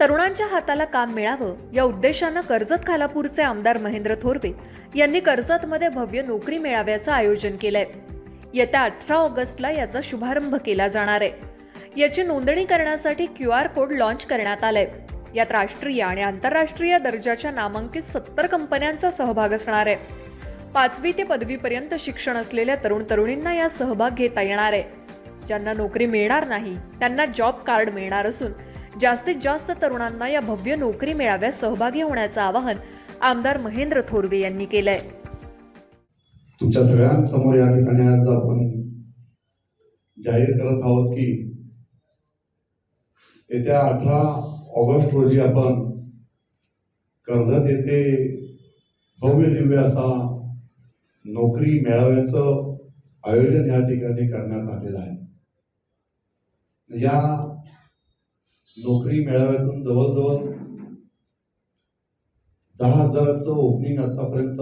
तरुणांच्या हाताला काम मिळावं या उद्देशानं कर्जत खालापूरचे आमदार महेंद्र थोरवे यांनी कर्जतमध्ये भव्य नोकरी मेळाव्याचं आयोजन केलंय. येत्या अठरा ऑगस्टला याचा शुभारंभ केला जाणार आहे. याची नोंदणी करण्यासाठी क्यू आर कोड लॉन्च करण्यात आलाय. यात राष्ट्रीय आणि आंतरराष्ट्रीय दर्जाच्या नामांकित सत्तर कंपन्यांचा सहभाग असणार आहे. पाचवी ते पदवीपर्यंत शिक्षण असलेल्या तरुण तरुणींना यात सहभाग घेता येणार आहे. ज्यांना नोकरी मिळणार नाही त्यांना जॉब कार्ड मिळणार असून जास्तीत जास्त तरुणांना या भव्य नोकरी मेळाव्यात सहभागी होण्याचं आवाहन आमदार महेंद्र थोरवे यांनी केलंय. तुमच्या सगळ्यांसमोर या ठिकाणी आज आपण जाहीर करत आहोत की येत्या अठरा ऑगस्ट रोजी आपण कर्जत येथे भव्य दिव्य असा नोकरी मेळाव्याचं आयोजन या ठिकाणी करण्यात आलेलं आहे. या नोकरी मेळाव्यातून जवळजवळ दहा हजाराचं ओपनिंग आतापर्यंत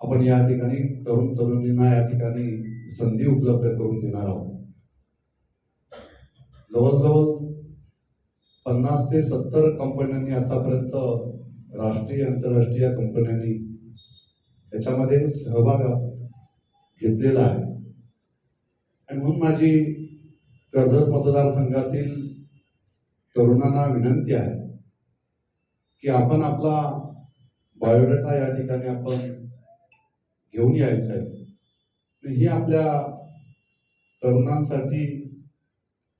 आपण या ठिकाणी तरुण तरुणींना या ठिकाणी संधी उपलब्ध करून देणार आहोत. जवळजवळ पन्नास ते सत्तर कंपन्यांनी आतापर्यंत राष्ट्रीय आंतरराष्ट्रीय कंपन्यांनी याच्यामध्ये सहभाग घेतलेला आहे. आणि म्हणून माझी कर्जत मतदारसंघातील तरुणांना विनंती आहे की आपण आपला बायोडेटा या ठिकाणी आपण घेऊन यायचं आहे. ही आपल्या तरुणांसाठी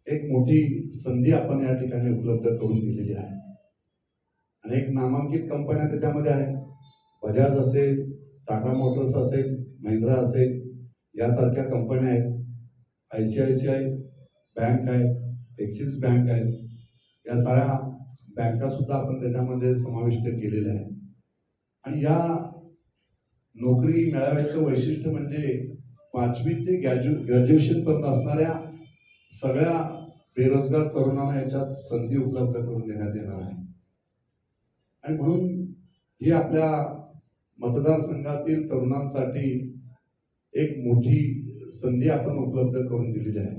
एक मोठी संधी आपण या ठिकाणी उपलब्ध करून दिलेली आहे. अनेक नामांकित कंपन्या त्याच्यामध्ये आहेत. बजाज असेल टाटा मोटर्स असेल महिंद्रा असेल यासारख्या कंपन्या आहेत. I C I C I bank आहे ॲक्सिस बँक आहे. या सगळ्या बँका सुद्धा आपण त्याच्यामध्ये समाविष्ट केलेल्या आहेत. आणि या नोकरी मिळाव्याचं वैशिष्ट्य म्हणजे पाचवी ते ग्रॅज्यु ग्रॅज्युएशन पर्यंत असणाऱ्या सगळ्या बेरोजगार तरुणांना याच्यात संधी उपलब्ध करून देण्यात येणार आहे. आणि म्हणून ही आपल्या मतदारसंघातील तरुणांसाठी एक मोठी संधी आपण उपलब्ध करून दिलेली आहे.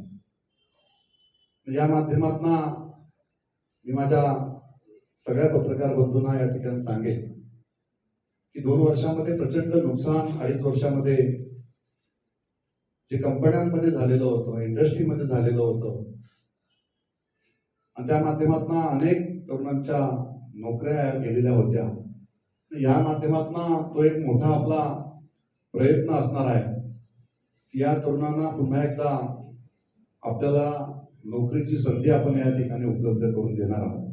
या माध्यमातून मी माझ्या सगळ्या पत्रकार बंधूंना या ठिकाणी सांगेल की दोन वर्षामध्ये प्रचंड नुकसान अडीच वर्षामध्ये जे कंपन्यांमध्ये झालेलं होतं इंडस्ट्रीमध्ये झालेलं होतं आणि त्या माध्यमातून अनेक तरुणांच्या नोकऱ्या गेलेल्या होत्या. या माध्यमातून तो एक मोठा आपला प्रयत्न असणार आहे की या तरुणांना पुन्हा एकदा आपल्याला नोकरीची संधी आपण या ठिकाणी उपलब्ध करून देणार आहोत.